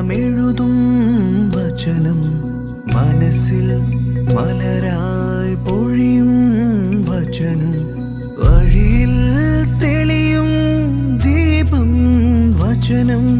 നാമെഴുതും വചനം മനസ്സിൽ മലരായി പൊഴിയും വചനം. വഴിയിൽ തെളിയും ദീപം വചനം.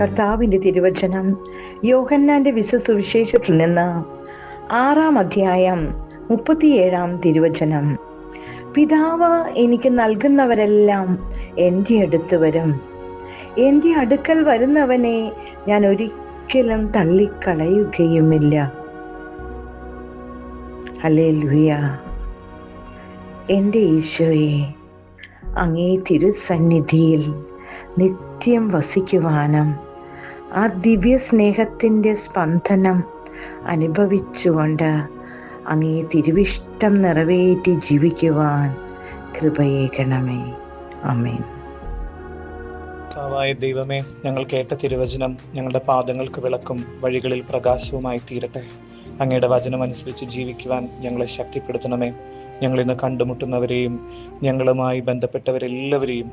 കർത്താവിന്റെ തിരുവചനം യോഹന്നാന്റെ വിശ്വസുവിശേഷത്തിൽ നിന്ന് ആറാം അധ്യായം മുപ്പത്തിയേഴാം തിരുവചനം. പിതാവ് എനിക്ക് നൽകുന്നവരെല്ലാം എന്റെ അടുത്ത് വരും. എന്റെ അടുക്കൽ വരുന്നവനെ ഞാൻ ഒരിക്കലും തള്ളിക്കളയുകയുമില്ല. അല്ലേ ലുയ എന്റെ ഈശോയെ അങ്ങേ തിരുസന്നിധിയിൽ നിത്യം വസിക്കുവാനും ആ ദിവ്യ സ്നേഹത്തിന്റെ സ്പന്ദനം അനുഭവിച്ചുകൊണ്ട് അങ്ങേ തിരുവിഷ്ടം നിറവേറ്റി ജീവിക്കുവാൻ കൃപയേകണമേ അമേൻ കർത്താവായ ദൈവമേ ഞങ്ങൾ കേട്ട തിരുവചനം ഞങ്ങളുടെ പാദങ്ങൾക്ക് വിളക്കും വഴികളിൽ പ്രകാശവുമായി തീരട്ടെ. അങ്ങയുടെ വചനം അനുസരിച്ച് ജീവിക്കുവാൻ ഞങ്ങളെ ശക്തിപ്പെടുത്തണമേ. ഞങ്ങൾ ഇന്ന് കണ്ടുമുട്ടുന്നവരെയും ഞങ്ങളുമായി ബന്ധപ്പെട്ടവരെല്ലാവരെയും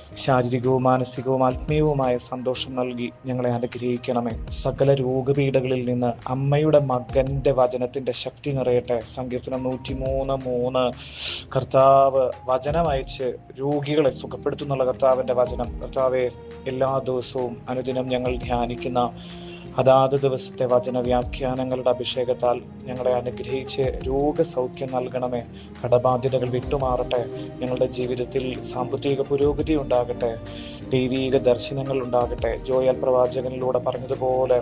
ശാരീരികവും മാനസികവും ആത്മീയവുമായ സന്തോഷം നൽകി ഞങ്ങളെ അനുഗ്രഹിക്കണമേ. സകല രോഗപീഠകളിൽ നിന്ന് അമ്മയുടെ മകന്റെ വചനത്തിന്റെ ശക്തി നിറയട്ടെ. സങ്കീർത്തനം നൂറ്റി മൂന്ന്. മൂന്ന് കർത്താവ് വചനം അയച്ച് രോഗികളെ സുഖപ്പെടുത്തുന്നുള്ള കർത്താവിന്റെ വചനം. കർത്താവെ എല്ലാ ദിവസവും അനുദിനം ഞങ്ങൾ ധ്യാനിക്കുന്ന അതാത് ദിവസത്തെ വചന വ്യാഖ്യാനങ്ങളുടെ അഭിഷേകത്താൽ ഞങ്ങളെ അനുഗ്രഹിച്ച് രോഗസൗഖ്യം നൽകണമേ. കടബാധ്യതകൾ വിട്ടുമാറട്ടെ. ഞങ്ങളുടെ ജീവിതത്തിൽ സാമ്പത്തിക പുരോഗതി ഉണ്ടാകട്ടെ. ദൈവീക ദർശനങ്ങൾ ഉണ്ടാകട്ടെ. ജോയൽ പ്രവാചകനിലൂടെ പറഞ്ഞതുപോലെ